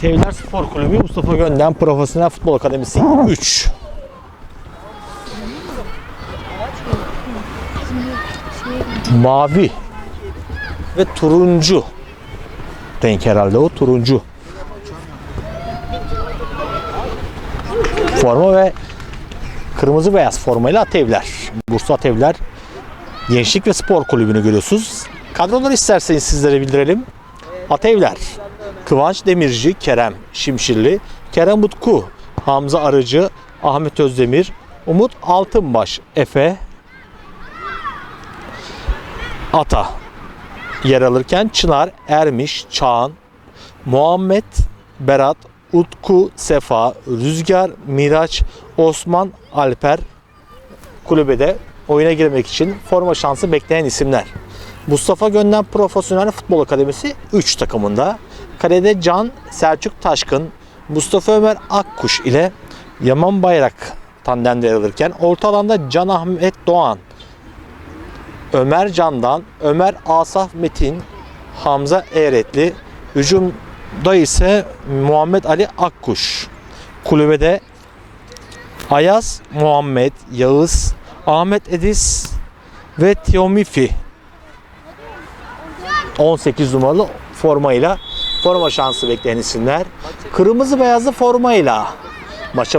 Atevler Spor Kulübü Mustafa Gönden Profesyonel Futbol Akademisi 3. Mavi ve turuncu renk herhalde o turuncu. Forma ve kırmızı beyaz formayla Atevler. Bursa Atevler Gençlik ve Spor Kulübü'nü görüyorsunuz. Kadroları isterseniz sizlere bildirelim. Atevler, Kıvanç Demirci, Kerem Şimşirli, Kerem Utku, Hamza Arıcı, Ahmet Özdemir, Umut Altınbaş, Efe, Ata. Yer alırken Çınar, Ermiş, Çağan, Muhammed, Berat, Utku, Sefa, Rüzgar, Miraç, Osman, Alper. Kulübede oyuna girmek için forma şansı bekleyen isimler. Mustafa Gönden Profesyonel Futbol Akademisi 3 takımında. Kalede Can Selçuk Taşkın, Mustafa Ömer Akkuş ile Yaman Bayrak tandemde yer alırken orta alanda Can Ahmet Doğan, Ömer Candan, Ömer Asaf Metin, Hamza Eğretli, hücumda ise Muhammed Ali Akkuş. Kulübede Ayaz Muhammed, Yağız, Ahmet Edis ve Tiomifi 18 numaralı formayla forma şansı bekleyen. Kırmızı beyazlı formayla maça